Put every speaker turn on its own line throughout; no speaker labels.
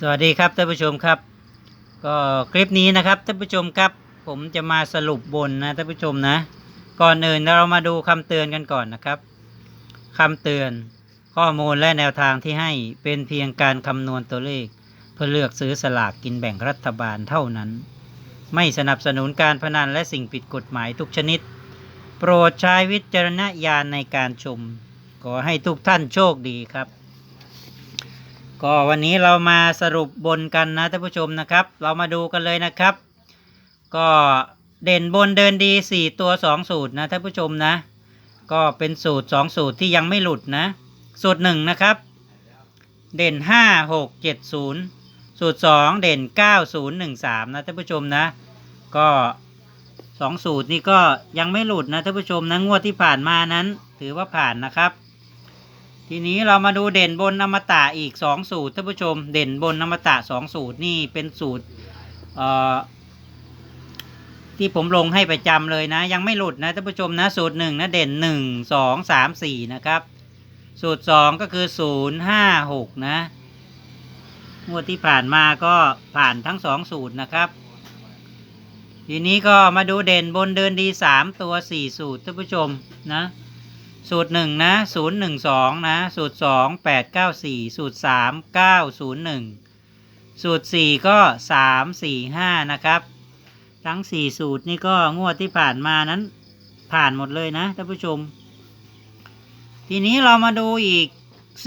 สวัสดีครับท่านผู้ชมครับ ก็คลิปนี้นะครับท่านผู้ชมครับ ผมจะมาสรุปบนนะท่านผู้ชมนะ ก่อนอื่นเรามาดูคำเตือนกันก่อนนะครับคำเตือนข้อมูลและแนวทางที่ให้เป็นเพียงการคำนวณตัวเลข เพื่อเลือกซื้อสลากกินแบ่งรัฐบาลเท่านั้น ไม่สนับสนุนการพนันและสิ่งผิดกฎหมายทุกชนิด โปรดใช้วิจารณญาณในการชม ขอให้ทุกท่านโชคดีครับ ก็วันนี้เรามาสรุปบนกันนะท่านผู้ชมนะครับ เรามาดูกันเลยนะครับ ก็เด่นบนเดินดี 4 ตัว 2 สูตรนะท่านผู้ชมนะ ก็เป็นสูตร 2 สูตรที่ยังไม่หลุดนะ สูตร 1 นะครับ เด่น 5 6 7 0 สูตร 2 เด่น 9 0 1 3 นะท่านผู้ชมนะ ก็ 2 สูตรนี้ก็ยังไม่หลุดนะท่านผู้ชมนะงวดที่ผ่านมานั้น ถือว่าผ่านนะครับ ทีนี้เรามาดูเด่นบนอมตะอีก 2 สูตรท่านผู้ชม เด่นบนอมตะ 2 สูตรนี่เป็นสูตรที่ผมลงให้ประจำเลยนะ ยังไม่หลุดนะท่านผู้ชมนะสูตรหนึ่งนะเด่นหนึ่งสองสามสี่นะครับ สูตรสองก็คือศูนย์ห้าหกนะงวดที่ผ่านมาก็ผ่านทั้งสองสูตรนะครับ ทีนี้ก็มาดูเด่นบนเดินดีสามตัวสี่สูตรท่านผู้ชมนะ สูตรหนึ่งนะศูนย์หนึ่งสองนะ สูตรสองแปดเก้าสี่สูตรสามเก้าศูนย์หนึ่งสูตรสี่ก็สามสี่ห้านะครับ ทั้งสี่สูตรนี่ก็งวดที่ผ่านมานั้นผ่านหมดเลยนะท่านผู้ชม ทีนี้เรามาดูอีก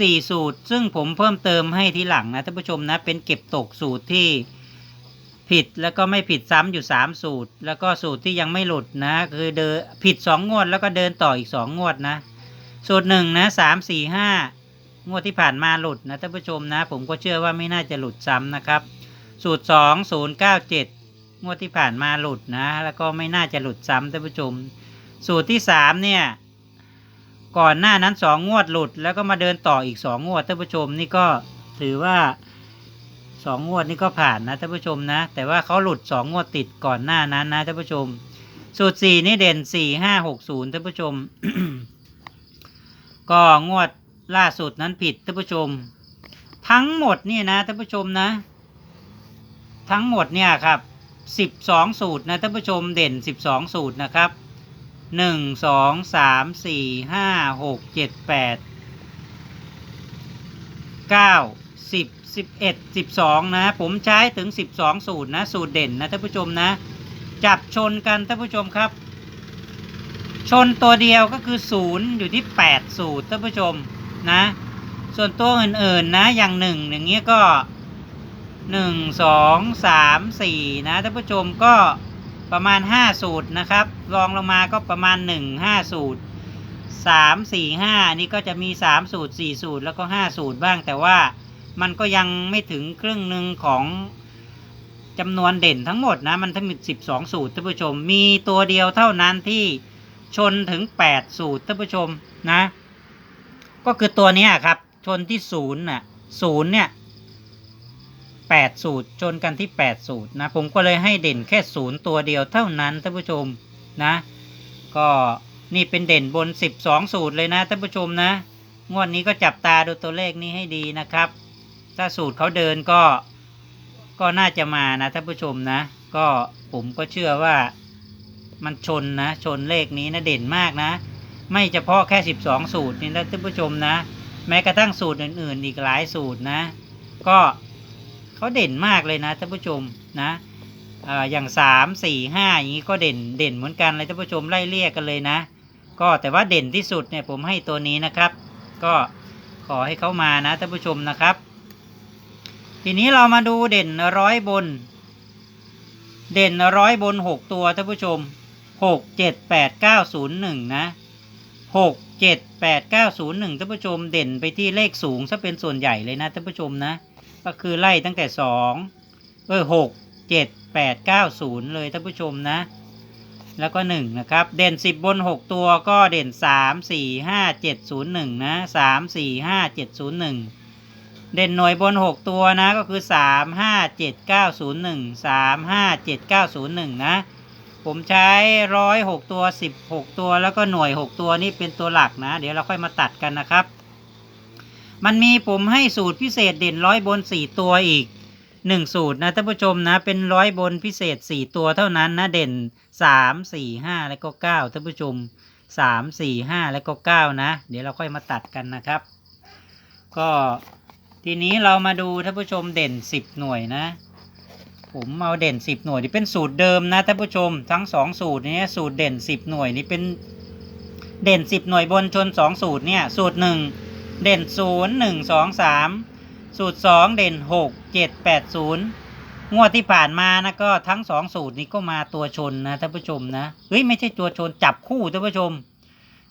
สี่สูตร ซึ่งผมเพิ่มเติมให้ทีหลังนะท่านผู้ชมนะ เป็นเก็บตกสูตรที่ ผิดแล้วก็ไม่ผิดซ้ำอยู่สามสูตร แล้วก็สูตรที่ยังไม่หลุดนะ คือเดินผิดสองงวด แล้วก็เดินต่ออีกสองงวดนะ สูตรหนึ่งนะสามสี่ห้างวดที่ผ่านมาหลุดนะท่านผู้ชมนะ ผมก็เชื่อว่าไม่น่าจะหลุดซ้ำนะครับ สูตรสองศูนย์เก้าเจ็ดงวดที่ผ่านมาหลุดนะ แล้วก็ไม่น่าจะหลุดซ้ำท่านผู้ชม สูตรที่สามเนี่ยก่อนหน้านั้นสองงวดหลุด แล้วก็มาเดินต่ออีกสองงวดท่านผู้ชมนี่ก็ถือว่า สองงวดนี่ก็ผ่านนะท่านผู้ชมนะ แต่ว่าเขาหลุดสองงวดติดก่อนหน้านั้นนะท่านผู้ชม สูตรสี่นี่เด่นสี่ห้าหกศูนย์ท่านผู้ชม ก็งวดล่าสุดนั้นผิดท่านผู้ชม ทั้งหมดนี่นะท่านผู้ชมนะ ทั้งหมดเนี่ยครับสิบสองสูตรนะท่านผู้ชมเด่นสิบสองสูตรนะครับหนึ่งสองสามสี่ห้าหกเจ็ดแปดเก้าสิบ สิบเอ็ดสิบสองนะ ผมใช้ถึงสิบสองสูตรนะ สูตรเด่นนะท่านผู้ชมนะ จับชนกันท่านผู้ชมครับ ชนตัวเดียวก็คือศูนย์อยู่ที่แปดสูตรท่านผู้ชมนะ ส่วนตัวอื่นๆนะอย่างหนึ่งอย่างเงี้ยก็หนึ่งสองสามสี่นะท่านผู้ชมก็ประมาณห้าสูตรนะครับรองลงมาก็ประมาณหนึ่งห้าสูตรสามสี่ห้านี่ก็จะมีสามสูตรสี่สูตรแล้วก็ห้าสูตรบ้างแต่ว่า มันก็ยังไม่ถึงครึ่งหนึ่งของจำนวนเด่นทั้งหมดนะ มันทั้งหมดสิบสองสูตรท่านผู้ชม มีตัวเดียวเท่านั้นที่ชนถึงแปดสูตรท่านผู้ชมนะ ก็คือตัวนี้ครับ ชนที่ศูนย์น่ะศูนย์เนี่ยแปดสูตรชนกันที่แปดสูตรนะ ผมก็เลยให้เด่นแค่ศูนย์ตัวเดียวเท่านั้นท่านผู้ชมนะ ก็นี่เป็นเด่นบนสิบสองสูตรเลยนะท่านผู้ชมนะ งวดนี้ก็จับตาดูตัวเลขนี้ให้ดีนะครับ ถ้าสูตรเขาเดินก็ก็น่าจะมานะท่านผู้ชมนะ ก็ผมก็เชื่อว่ามันชนนะ ชนเลขนี้นะเด่นมากนะ ไม่เฉพาะแค่ 12 สูตรนี่นะท่านผู้ชมนะ แม้กระทั่งสูตรอื่น ๆ อีกหลายสูตรนะ ก็เขาเด่นมากเลยนะท่านผู้ชมนะอออย่างสามสี่ห้าอย่างนี้ก็เด่นเด่นเหมือนกันเลยท่านผู้ชมไล่เรียกกันเลยนะ ก็แต่ว่าเด่นที่สุดเนี่ยผมให้ตัวนี้นะครับ ก็ขอให้เขามานะท่านผู้ชมนะครับ ทีนี้เรามาดูเด่นร้อยบน เด่นร้อยบนหกตัวท่านผู้ชมหกเจ็ดแปดเก้าศูนย์หนึ่งนะหกเจ็ดแปดเก้าศูนย์หนึ่งท่านผู้ชมเด่นไปที่เลขสูงซะเป็นส่วนใหญ่เลยนะท่านผู้ชมนะ ก็คือไล่ตั้งแต่สองเออหกเจ็ดแปดเก้าศูนย์เลยท่านผู้ชมนะ แล้วก็หนึ่งนะครับ เด่นสิบบนหกตัวก็เด่นสามสี่ห้าเจ็ดศูนย์หนึ่งนะสามสี่ห้าเจ็ดศูนย์หนึ่ง เด่นหน่วยบนหกตัวนะก็คือสามห้าเจ็ดเก้าศูนย์หนึ่งสามห้าเจ็ดเก้าศูนย์หนึ่งนะ ผมใช้ร้อยหกตัวสิบหกตัวแล้วก็หน่วยหกตัวนี่เป็นตัวหลักนะ เดี๋ยวเราค่อยมาตัดกันนะครับ มันมีผมให้สูตรพิเศษเด่นร้อยบนสี่ตัวอีกหนึ่งสูตรนะท่านผู้ชมนะ เป็นร้อยบนพิเศษสี่ตัวเท่านั้นนะเด่นสามสี่ห้าแล้วก็เก้าท่านผู้ชมสามสี่ห้าแล้วก็เก้านะ เดี๋ยวเราค่อยมาตัดกันนะครับ ก็ ทีนี้เรามาดูท่านผู้ชมเด่นสิบหน่วยนะ ผมเอาเด่นสิบหน่วยนี่เป็นสูตรเดิมนะท่านผู้ชมทั้งสองสูตรนี้สูตรเด่นสิบหน่วยนี่เป็นเด่นสิบหน่วยบนชนสองสูตรเนี่ยสูตรหนึ่งเด่นศูนย์หนึ่งสองสามสูตรสองเด่นหกเจ็ดแปดศูนย์งวดที่ผ่านมานะก็ทั้งสองสูตรนี้ก็มาตัวชนนะท่านผู้ชมนะเฮ้ยไม่ใช่ตัวชนจับคู่ท่านผู้ชม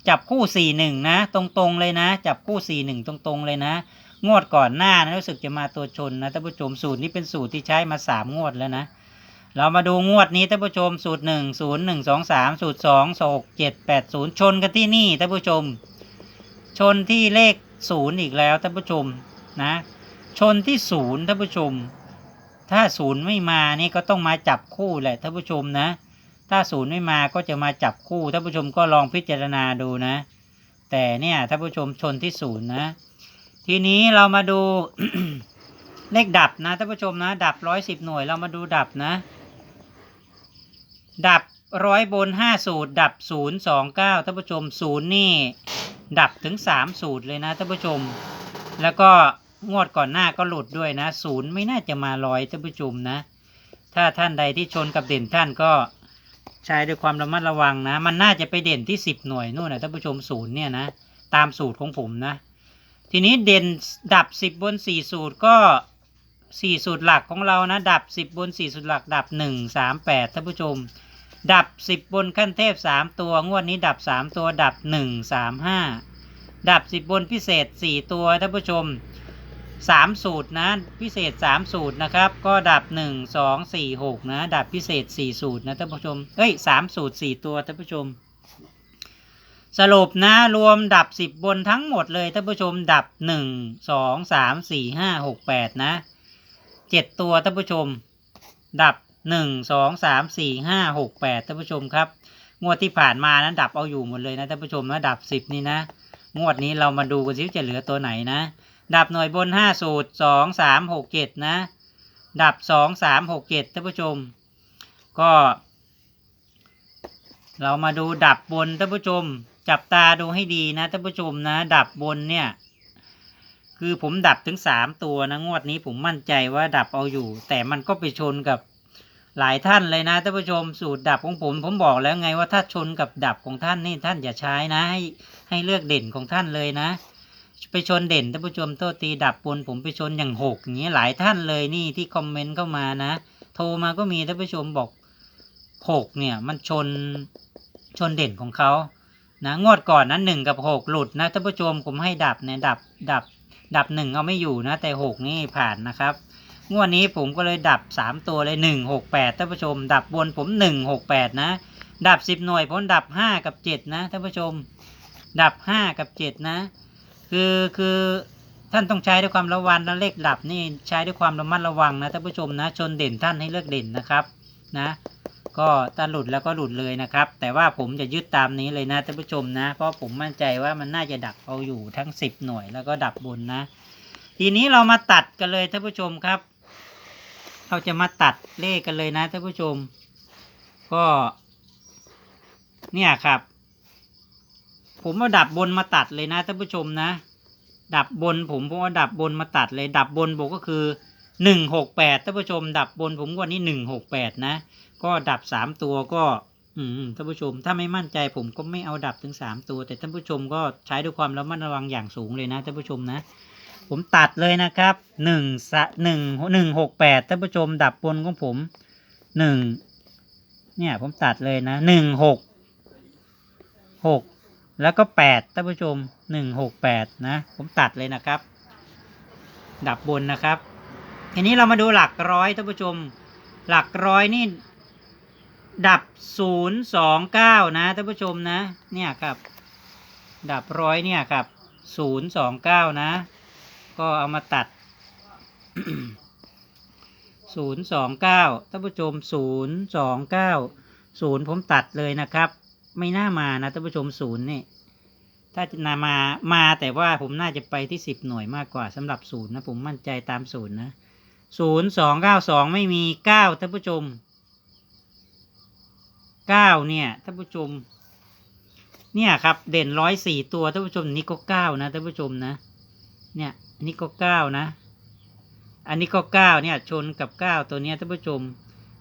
จับคู่สี่หนึ่งนะ ตรงๆเลยนะ จับคู่สี่หนึ่งตรงๆเลยนะ งวดก่อนหน้านะรู้สึกจะมาตัวชนนะท่านผู้ชมสูตรนี้เป็นสูตรที่ใช้มาสามงวดแล้วนะ เรามาดูงวดนี้ท่านผู้ชมสูตรหนึ่งศูนย์หนึ่งสองสามสูตรสองหกเจ็ดแปดศูนย์ชนกันที่นี่ท่านผู้ชม ชนที่เลขศูนย์อีกแล้วท่านผู้ชมนะ ชนที่ศูนย์ท่านผู้ชม ถ้าศูนย์ไม่มานี่ก็ต้องมาจับคู่แหละท่านผู้ชมนะ ถ้าศูนย์ไม่มาก็จะมาจับคู่ท่านผู้ชมก็ลองพิจารณาดูนะ แต่เนี่ยท่านผู้ชมชนที่ศูนย์นะ ทีนี้เรามาดูเลขดับนะท่านผู้ชมนะ ดับร้อยสิบหน่วยเรามาดูดับนะ ดับร้อยบนห้าสูตร ดับศูนย์สองเก้าท่านผู้ชมศูนย์นี่ ดับถึงสามสูตรเลยนะท่านผู้ชม แล้วก็งวดก่อนหน้าก็หลุดด้วยนะศูนย์ไม่น่าจะมาลอยท่านผู้ชมนะ ถ้าท่านใดที่ชนกับเด่นท่านก็ใช้ด้วยความระมัดระวังนะ มันน่าจะไปเด่นที่สิบหน่วยนู่นนะท่านผู้ชมศูนย์เนี่ยนะ ตามสูตรของผมนะ ทีนี้เด่นดับสิบนสี่สูตรก็สี่สูตรหลักของเรานะ ดับสิบนสี่สูตรหลัก ดับหนึ่งสามแปดท่านผู้ชม ดับสิบนขั้นเทพสามตัว งวดนี้ดับสามตัว ดับหนึ่งสามห้าดับสิบนพิเศษสี่ตัวท่านผู้ชมสามสูตรนะ พิเศษสามสูตรนะครับ ก็ดับหนึ่งสองสี่หกนะ ดับพิเศษสี่สูตรนะท่านผู้ชม เอ้ยสามสูตรสี่ตัวท่านผู้ชม สรุปนะรวมดับสิบนทั้งหมดเลยท่านผู้ชมดับหนึ่งสองสามสี่ห้าหกแปดนะเจ็ดตัวท่านผู้ชม ดับหนึ่งสองสามสี่ห้าหกแปดท่านผู้ชมครับ งวดที่ผ่านมานั้นดับเอาอยู่หมดเลยนะท่านผู้ชมนะดับสิบนี่นะ งวดนี้เรามาดูกันซิว่าจะเหลือตัวไหนนะ ดับหน่วยบนห้าสูตรสองสามหกเจ็ดนะ ดับสองสามหกเจ็ดท่านผู้ชม ก็ เรามาดูดับบนท่านผู้ชม จับตาดูให้ดีนะท่านผู้ชมนะ ดับบนเนี่ย คือผมดับถึงสามตัวนะงวดนี้ผมมั่นใจว่าดับเอาอยู่ แต่มันก็ไปชนกับหลายท่านเลยนะท่านผู้ชมสูตรดับของผม ผมบอกแล้วไงว่าถ้าชนกับดับของท่านนี่ท่านอย่าใช้นะ ให้ให้เลือกเด่นของท่านเลยนะ ไปชนเด่นท่านผู้ชมโทษตีดับบนผมไปชนอย่างหกอย่างนี้หลายท่านเลยนี่ที่คอมเมนต์เข้ามานะ โทรมาก็มีท่านผู้ชมบอกหกเนี่ยมันชนชนเด่นของเขา นะงวดก่อนนั้นหนึ่งกับหกหลุดนะท่านผู้ชมผมให้ดับเนี่ยดับดับ ดับหนึ่งเอาไม่อยู่นะ แต่หกนี่ผ่านนะครับ งวดนี้ผมก็เลยดับสามตัวเลยหนึ่งหกแปดท่านผู้ชม ดับบนผมหนึ่งหกแปดนะ ดับสิบหน่วยผมดับห้ากับเจ็ดนะท่านผู้ชม ดับห้ากับเจ็ดนะ คือคือท่านต้องใช้ด้วยความระวังนะเลขดับนี่ใช้ด้วยความระมัดระวังนะท่านผู้ชมนะ ชนเด่นท่านให้เลือกเด่นนะครับนะ ก็ถ้าหลุดแล้วก็หลุดเลยนะครับ แต่ว่าผมจะยึดตามนี้เลยนะท่านผู้ชมนะ เพราะผมมั่นใจว่ามันน่าจะดับเอาอยู่ทั้งสิบหน่วยแล้วก็ดับบนนะ ทีนี้เรามาตัดกันเลยท่านผู้ชมครับ เราจะมาตัดเลขกันเลยนะท่านผู้ชม ก็ เนี่ยครับ ผมเอาดับบนมาตัดเลยนะท่านผู้ชมนะ ดับบนผมผมเอาดับบนมาตัดเลย ดับบนบอกก็คือ หนึ่งหกแปดท่านผู้ชม ดับบนผมวันนี้หนึ่งหกแปดนะ ก็ดับสามตัวก็อืมท่านผู้ชม ถ้าไม่มั่นใจผมก็ไม่เอาดับถึงสามตัว แต่ท่านผู้ชมก็ใช้ด้วยความระมัดระวังอย่างสูงเลยนะท่านผู้ชมนะ ผมตัดเลยนะครับหนึ่งสะหนึ่งหนึ่งหกแปดท่านผู้ชม ดับบนของผมหนึ่งเนี่ยผมตัดเลยนะหนึ่งหกหกแล้วก็แปดท่านผู้ชมหนึ่งหกแปดนะ ผมตัดเลยนะครับ ดับบนนะครับ ทีนี้เรามาดูหลักร้อยท่านผู้ชม หลักร้อยนี่ ดับศูนย์สองเก้านะท่านผู้ชมนะ เนี่ยครับ ดับร้อยเนี่ยครับศูนย์สองเก้านะ ก็เอามาตัดศูนย์สองเก้าท่านผู้ชมศูนย์สองเก้าศูนย์ผมตัดเลยนะครับ ไม่น่ามานะท่านผู้ชมศูนย์นี่ถ้าจะนามามาแต่ว่าผมน่าจะไปที่สิบหน่วยมากกว่าสำหรับศูนย์นะ ผมมั่นใจตามศูนย์นะ ศูนย์สองเก้าสองไม่มีเก้าท่านผู้ชมเก้าเนี่ยท่านผู้ชม เนี่ยครับ เด่นร้อยสี่ตัวท่านผู้ชมนี่ก็เก้านะท่านผู้ชมนะ เนี่ยอันนี้ก็เก้านะ อันนี้ก็เก้าเนี่ย ชนกับเก้าตัวเนี้ยท่านผู้ชม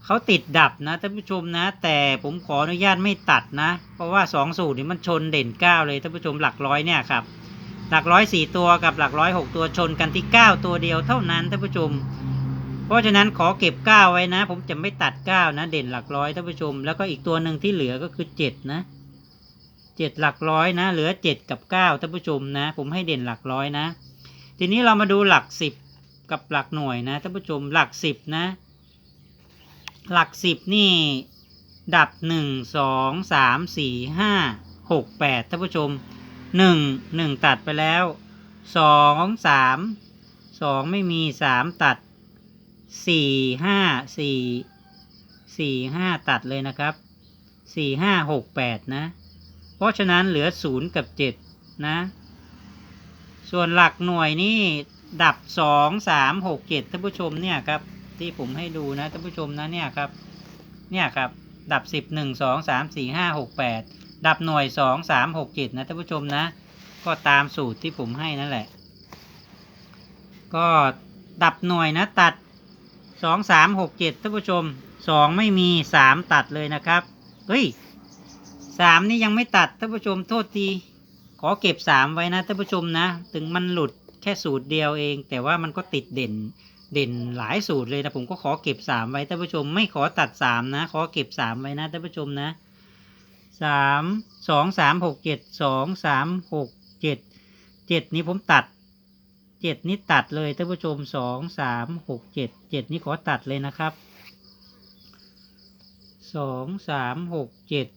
เขาติดดับนะท่านผู้ชมนะ แต่ผมขออนุญาตไม่ตัดนะ เพราะว่าสองสูตรนี้มันชนเด่นเก้าเลยท่านผู้ชมหลักร้อยเนี่ยครับหลักร้อยสี่ตัวกับหลักร้อยหกตัวชนกันที่เก้าตัวเดียวเท่านั้นท่านผู้ชม เพราะฉะนั้นขอเก็บเก้าไว้นะ ผมจะไม่ตัดเก้านะ เด่นหลักร้อยท่านผู้ชม แล้วก็อีกตัวหนึ่งที่เหลือก็คือเจ็ดนะเจ็ดหลักร้อยนะ เหลือเจ็ดกับเก้าท่านผู้ชมนะ ผมให้เด่นหลักร้อยนะ ทีนี้เรามาดูหลักสิบกับหลักหน่วยนะท่านผู้ชมหลักสิบนะ หลักสิบนี่ ดับหนึ่งสองสามสี่ห้าหกแปดท่านผู้ชมหนึ่งหนึ่งตัดไปแล้วสองสามสองไม่มีสามตัด สี่ห้าสี่สี่ห้าตัดเลยนะครับสี่ห้าหกแปดนะ เพราะฉะนั้นเหลือศูนย์กับเจ็ดนะ ส่วนหลักหน่วยนี่ดับสองสามหกเจ็ดท่านผู้ชมเนี่ยครับ ที่ผมให้ดูนะท่านผู้ชมนะเนี่ยครับ เนี่ยครับ ดับสิบหนึ่งสองสามสี่ห้าหกแปดดับหน่วยสองสามหกเจ็ดนะท่านผู้ชมนะ ก็ตามสูตรที่ผมให้นั่นแหละ ก็ดับหน่วยนะตัด สองสามหกเจ็ดท่านผู้ชมสองไม่มีสามตัดเลยนะครับ เฮ้ยสามนี่ยังไม่ตัดท่านผู้ชมโทษทีขอเก็บสามไว้นะท่านผู้ชมนะ ถึงมันหลุดแค่สูตรเดียวเอง แต่ว่ามันก็ติดเด่นเด่นหลายสูตรเลยนะผมก็ขอเก็บสามไว้ท่านผู้ชม ไม่ขอตัดสามนะ ขอเก็บสามไว้นะท่านผู้ชมนะสามสองสามหกเจ็ดสองสามหกเจ็ดเจ็ดนี้ผมตัด เจ็ดนี้ตัดเลยท่านผู้ชมสองสามหกเจ็ดเจ็ดนี้ขอตัดเลยนะครับสองสามหกเจ็ด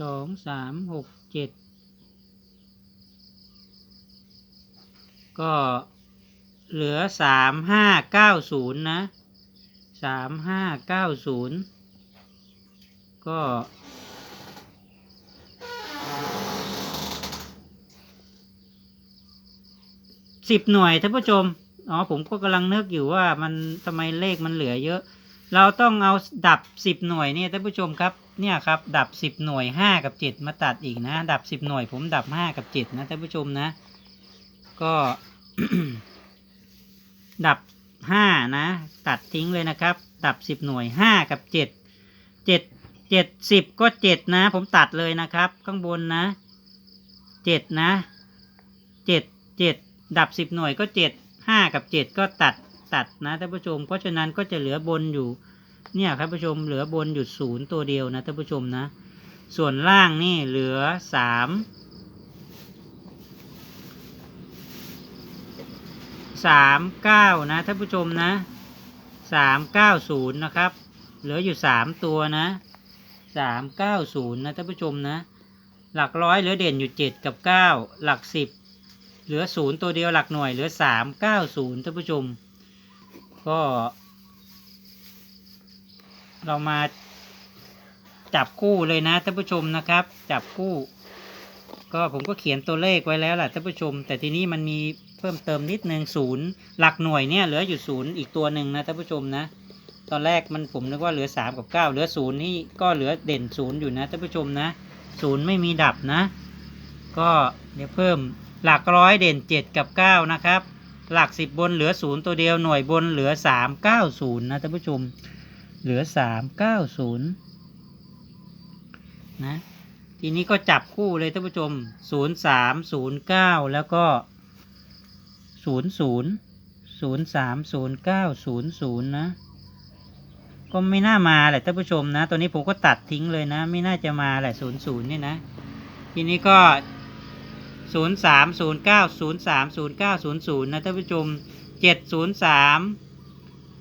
สองสามหกเจ็ดก็เหลือสามห้าเก้าศูนย์นะสามห้าเก้าศูนย์ก็ สิบหน่วยท่านผู้ชมอ๋อผมก็กำลังนึกอยู่ว่ามันทำไมเลขมันเหลือเยอะ เราต้องเอาดับสิบหน่วยเนี่ยท่านผู้ชมครับเนี่ยครับดับสิบหน่วยห้ากับเจ็ดมาตัดอีกนะ ดับสิบหน่วยผมดับห้ากับเจ็ดนะท่านผู้ชมนะ ก็ดับห้านะ ตัดทิ้งเลยนะครับ ดับสิบหน่วยห้ากับเจ็ดเจ็ดเจ็ดสิบก็เจ็ดนะ ผมตัดเลยนะครับ ข้างบนนะเจ็ดนะเจ็ดเจ็ด ดับสิบหน่วยก็เจ็ดห้ากับเจ็ดก็ตัดตัดนะท่านผู้ชม เพราะฉะนั้นก็จะเหลือบนอยู่ เนี่ยครับผู้ชมเหลือบนอยู่ศูนย์ตัวเดียวนะท่านผู้ชมนะ ส่วนล่างนี่เหลือสามสามเก้านะท่านผู้ชมนะสามเก้าศูนย์นะครับ เหลืออยู่สามตัวนะสามเก้าศูนย์นะท่านผู้ชมนะ หลักร้อยเหลือเด่นอยู่เจ็ดกับเก้าหลักสิบ เหลือศูนย์ตัวเดียวหลักหน่วยเหลือสามเก้าศูนย์ท่านผู้ชม ก็ เรามาจับคู่เลยนะท่านผู้ชมนะครับ จับคู่ ก็ผมก็เขียนตัวเลขไว้แล้วแหละท่านผู้ชม แต่ทีนี้มันมีเพิ่มเติมนิดนึงศูนย์หลักหน่วยเนี่ยเหลืออยู่ศูนย์อีกตัวหนึ่งนะท่านผู้ชมนะ ตอนแรกมันผมนึกว่าเหลือสามกับเก้าเหลือศูนย์นี่ก็เหลือเด่นศูนย์อยู่นะท่านผู้ชมนะศูนย์ไม่มีดับนะ ก็เดี๋ยวเพิ่ม หลักร้อยเด่นเจ็ดกับเก้านะครับ หลักสิบบนเหลือศูนย์ตัวเดียวหน่วยบนเหลือสามเก้าศูนย์นะท่านผู้ชม เหลือสามเก้าศูนย์นะ ทีนี้ก็จับคู่เลยท่านผู้ชมศูนย์สามศูนย์เก้าแล้วก็ศูนย์ศูนย์ศูนย์สามศูนย์เก้าศูนย์ศูนย์นะ ก็ไม่น่ามาแหละท่านผู้ชมนะ ตัวนี้ผมก็ตัดทิ้งเลยนะ ไม่น่าจะมาแหละศูนย์ศูนย์นี่นะ ทีนี้ก็ ศูนย์สามศูนย์เก้าศูนย์สามศูนย์เก้าศูนย์ศูนย์นะท่านผู้ชมเจ็ดศูนย์สาม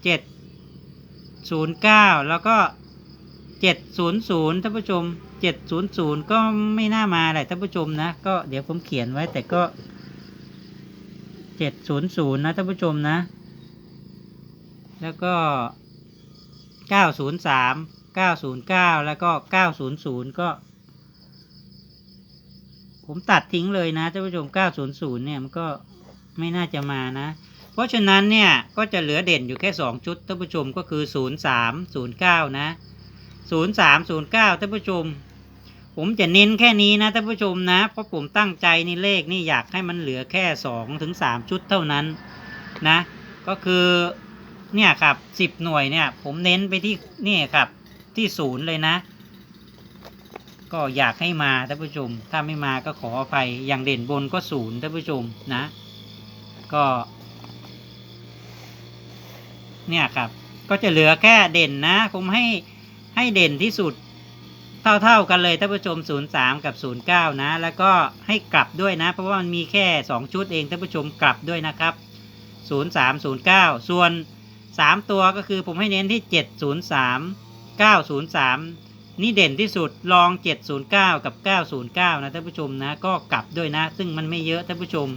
เจ็ดศูนย์เก้าแล้วก็เจ็ดศูนย์ศูนย์ท่านผู้ชมเจ็ดศูนย์ศูนย์ก็ไม่น่ามาแหละท่านผู้ชมนะ ก็เดี๋ยวผมเขียนไว้แต่ก็เจ็ดศูนย์ศูนย์นะท่านผู้ชมนะ แล้วก็เก้าศูนย์สามเก้าศูนย์เก้าแล้วก็เก้าศูนย์ศูนย์ก็ ผมตัดทิ้งเลยนะท่านผู้ชม 900 เนี่ยมันก็ไม่น่าจะมานะ เพราะฉะนั้นเนี่ยก็จะเหลือเด่นอยู่แค่ 2 ชุดท่านผู้ชมก็คือ 03 09 นะ 03 09ท่านผู้ชม ผมจะเน้นแค่นี้นะท่านผู้ชมนะ เพราะผมตั้งใจนี่เลขนี่อยากให้มันเหลือแค่2ถึง3ชุดเท่านั้นนะ ก็คือเนี่ยครับ 10 หน่วยเนี่ย ผมเน้นไปที่นี่ครับที่ศูนย์เลยนะ ก็อยากให้มาท่านผู้ชม ถ้าไม่มาก็ขออภัยอย่างเด่นบนก็ศูนย์ท่านผู้ชมนะ ก็ เนี่ยครับ ก็จะเหลือแค่เด่นนะ ผมให้ให้เด่นที่สุดเท่า ๆกันเลยท่านผู้ชม 03 กับ 09 นะ แล้วก็ให้กลับด้วยนะ เพราะว่ามันมีแค่ 2 ชุดเองท่านผู้ชมกลับด้วยนะครับ 03 09 ส่วน 3 ตัวก็คือผมให้เน้นที่ 703 903 นี่เด่นที่สุดลอง 709 กับ 909 นะท่านผู้ชมนะก็กลับด้วยนะ ซึ่งมันไม่เยอะท่านผู้ชม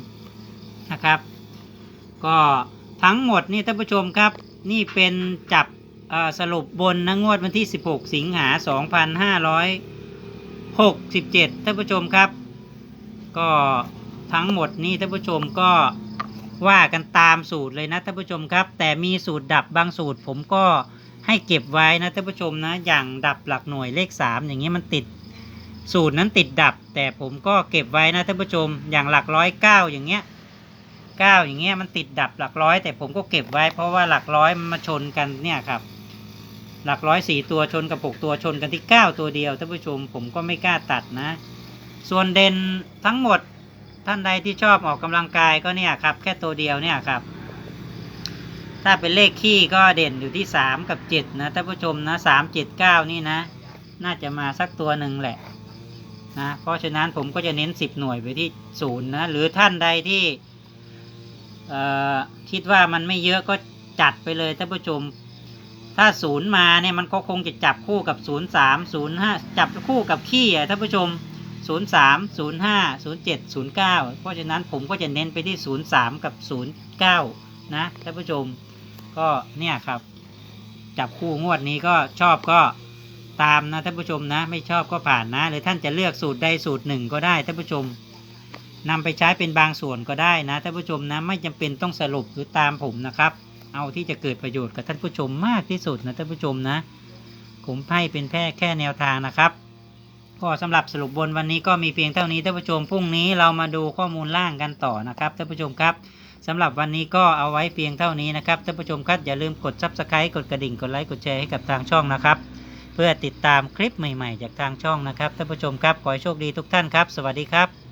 นะครับ ก็ทั้งหมดนี่ท่านผู้ชมครับ นี่เป็นจับสรุปบนนะงวดวันที่ 16 สิงหา 2567ท่านผู้ชมครับ ก็ทั้งหมดนี่ท่านผู้ชมก็ว่ากันตามสูตรเลยนะท่านผู้ชมครับ แต่มีสูตรดับบางสูตรผมก็ ให้เก็บไว้นะท่านผู้ชมนะ อย่างดับหลักหน่วยเลข 3 อย่างนี้มันติดสูตรนั้นติดดับ แต่ผมก็เก็บไว้นะท่านผู้ชม อย่างหลักร้อยเก้าอย่างเงี้ยเก้าอย่างเงี้ยมันติดดับหลักร้อย แต่ผมก็เก็บไว้เพราะว่าหลักร้อยมันมาชนกันเนี่ยครับ หลักร้อยสี่ตัวชนกับหกตัวชนกันที่เก้าตัวเดียวท่านผู้ชมผมก็ไม่กล้าตัดนะ ส่วนเด่นทั้งหมดท่านใดที่ชอบออกกำลังกายก็เนี่ยครับ แค่ตัวเดียวเนี่ยครับ ถ้าเป็นเลขขี้ก็เด่นอยู่ที่สามกับเจ็ดนะท่านผู้ชมนะสามเจ็ดเก้านี่นะ น่าจะมาสักตัวหนึ่งแหละนะเพราะฉะนั้นผมก็จะเน้นสิบหน่วยไปที่ศูนย์นะหรือท่านใดที่คิดว่ามันไม่เยอะก็จัดไปเลยท่านผู้ชม ถ้าศูนย์มาเนี่ยมันก็คงจะจับคู่กับศูนย์สามศูนย์ห้าจับคู่กับขี้อะท่านผู้ชมศูนย์สามศูนย์ห้าศูนย์เจ็ดศูนย์เก้าเพราะฉะนั้นผมก็จะเน้นไปที่ศูนย์สามกับศูนย์เก้านะท่านผู้ชม ก็เนี่ยครับ จับคู่งวดนี้ก็ชอบก็ตามนะท่านผู้ชมนะ ไม่ชอบก็ผ่านนะ หรือท่านจะเลือกสูตรใดสูตรหนึ่งก็ได้ท่านผู้ชมนำไปใช้เป็นบางส่วนก็ได้นะท่านผู้ชมนะไม่จำเป็นต้องสรุปหรือตามผมนะครับ เอาที่จะเกิดประโยชน์กับท่านผู้ชมมากที่สุดนะท่านผู้ชมนะผมให้เป็นแค่แค่แนวทางนะครับก็สำหรับสรุปบนวันนี้ก็มีเพียงเท่านี้ท่านผู้ชมพรุ่งนี้เรามาดูข้อมูลล่างกันต่อนะครับท่านผู้ชมครับ สำหรับวันนี้ก็เอาไว้เพียงเท่านี้นะครับท่านผู้ชมครับอย่าลืมกด subscribe กดกระดิ่งกดไลค์กดแชร์ให้กับทางช่องนะครับ เพื่อติดตามคลิปใหม่ๆ จากทางช่องนะครับท่านผู้ชมครับขอให้โชคดีทุกท่านครับ สวัสดีครับ